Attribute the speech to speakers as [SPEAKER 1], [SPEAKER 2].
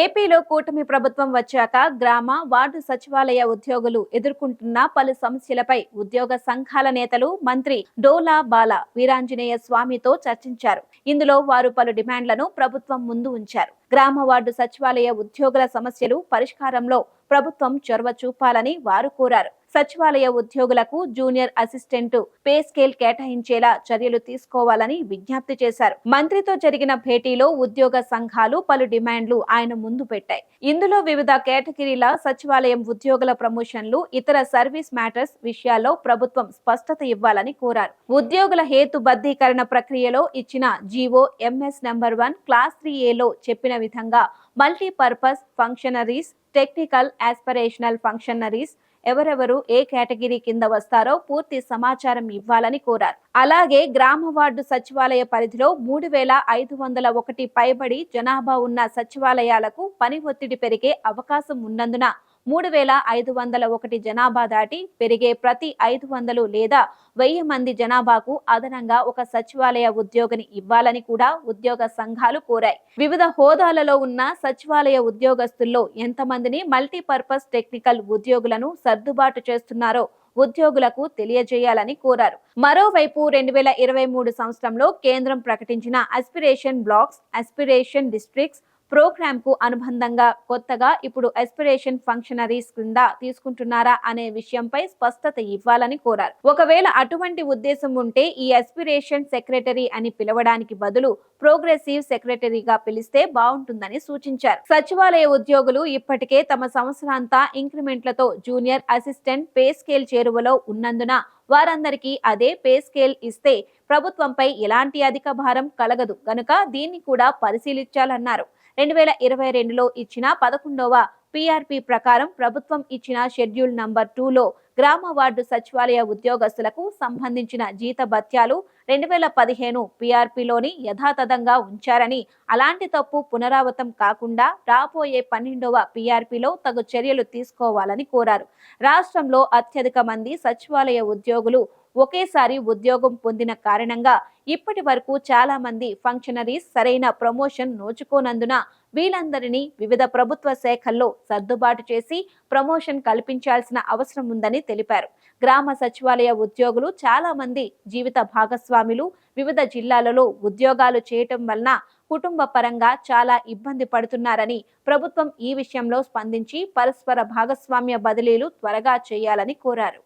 [SPEAKER 1] ఏపీలో కూటమి ప్రభుత్వం వచ్చాక గ్రామ వార్డు సచివాలయ ఉద్యోగులు ఎదుర్కొంటున్న పలు సమస్యలపై ఉద్యోగ సంఘాల నేతలు మంత్రి డోలా బాల వీరాంజనేయ స్వామితో చర్చించారు. ఇందులో వారు పలు డిమాండ్లను ప్రభుత్వం ముందు ఉంచారు. గ్రామ వార్డు సచివాలయ ఉద్యోగుల సమస్యలు పరిష్కారంలో ప్రభుత్వం చొరవ చూపాలని వారు కోరారు. సచివాలయ ఉద్యోగులకు జూనియర్ అసిస్టెంట్ పే స్కేల్ కేటాయించేలా చర్యలు తీసుకోవాలని విజ్ఞప్తి చేశారు. మంత్రితో జరిగిన భేటీలో ఉద్యోగ సంఘాలు పలు డిమాండ్లు ఆయన ముందు పెట్టాయి. ఇందులో వివిధ కేటగిరీల సచివాలయం ఉద్యోగుల ప్రమోషన్లు ఇతర సర్వీస్ మ్యాటర్స్ విషయాల్లో ప్రభుత్వం స్పష్టత ఇవ్వాలని కోరారు. ఉద్యోగుల హేతుబద్ధీకరణ ప్రక్రియలో ఇచ్చిన GO MS number one class three ఏలో చెప్పిన విధంగా multipurpose functionaries technical aspirational functionaries ఎవరెవరు ఏ కేటగిరీ కింద వస్తారో పూర్తి సమాచారం ఇవ్వాలని కోరారు. అలాగే గ్రామ వార్డు సచివాలయ పరిధిలో మూడు వేల ఐదు వందల ఒకటి పైబడి జనాభా ఉన్న సచివాలయాలకు పని ఒత్తిడి పెరిగే అవకాశం ఉన్నందున మూడు వేల ఐదు వందల ఒకటి జనాభా దాటి పెరిగే ప్రతి ఐదు వందలు లేదా వెయ్యి మంది జనాభాకు అదనంగా ఒక సచివాలయ ఉద్యోగిని ఇవ్వాలని కూడా ఉద్యోగ సంఘాలు కోరాయి. వివిధ హోదాలలో ఉన్న సచివాలయ ఉద్యోగస్తుల్లో ఎంతమందిని మల్టీపర్పస్ టెక్నికల్ ఉద్యోగులను సర్దుబాటు చేస్తున్నారో ఉద్యోగులకు తెలియజేయాలని కోరారు. మరోవైపు రెండు వేల ఇరవై మూడు సంవత్సరంలో కేంద్రం ప్రకటించిన అస్పిరేషన్ బ్లాక్స్ అస్పిరేషన్ డిస్ట్రిక్ట్స్ ప్రోగ్రామ్కు అనుబంధంగా కొత్తగా ఇప్పుడు ఎస్పిరేషన్ ఫంక్షనరీస్ క్రింద తీసుకుంటున్నారా అనే విషయంపై స్పష్టత ఇవ్వాలని కోరారు. ఒకవేళ అటువంటి ఉద్దేశం ఉంటే ఈ ఎస్పిరేషన్ సెక్రటరీ అని పిలవడానికి బదులు ప్రోగ్రెసివ్ సెక్రటరీగా పిలిస్తే బాగుంటుందని సూచించారు. సచివాలయ ఉద్యోగులు ఇప్పటికే తమ సంవత్సరాంతా ఇంక్రిమెంట్లతో జూనియర్ అసిస్టెంట్ పే స్కేల్ చేరువలో ఉన్నందున వారందరికీ అదే పే స్కేల్ ఇస్తే ప్రభుత్వంపై ఎలాంటి అధిక భారం కలగదు. కనుక దీన్ని కూడా పరిశీలించాలన్నారు. రెండు వేల ఇరవై రెండులో ఇచ్చిన పదకొండవ పీఆర్పీ ప్రకారం ప్రభుత్వం ఇచ్చిన షెడ్యూల్ నంబర్ టూలో గ్రామ వార్డు సచివాలయ ఉద్యోగస్తులకు సంబంధించిన జీత భత్యాలు రెండు వేల పదిహేను పీఆర్పీలోని యథాతథంగా ఉంచారని అలాంటి తప్పు పునరావృతం కాకుండా రాబోయే పన్నెండవ పీఆర్పీలో తగు చర్యలు తీసుకోవాలని కోరారు. రాష్ట్రంలో అత్యధిక మంది సచివాలయ ఉద్యోగులు ఒకేసారి ఉద్యోగం పొందిన కారణంగా ఇప్పటి వరకు చాలా మంది ఫంక్షనరీస్ సరైన ప్రమోషన్ నోచుకోనందున వీళ్ళందరినీ వివిధ ప్రభుత్వ శాఖల్లో సర్దుబాటు చేసి ప్రమోషన్ కల్పించాల్సిన అవసరం ఉందని తెలిపారు. గ్రామ సచివాలయ ఉద్యోగులు చాలా మంది జీవిత భాగస్వాములు వివిధ జిల్లాలలో ఉద్యోగాలు చేయటం వలన కుటుంబ పరంగా చాలా ఇబ్బంది పడుతున్నారని ప్రభుత్వం ఈ విషయంలో స్పందించి పరస్పర భాగస్వామ్య బదిలీలు త్వరగా చేయాలని కోరారు.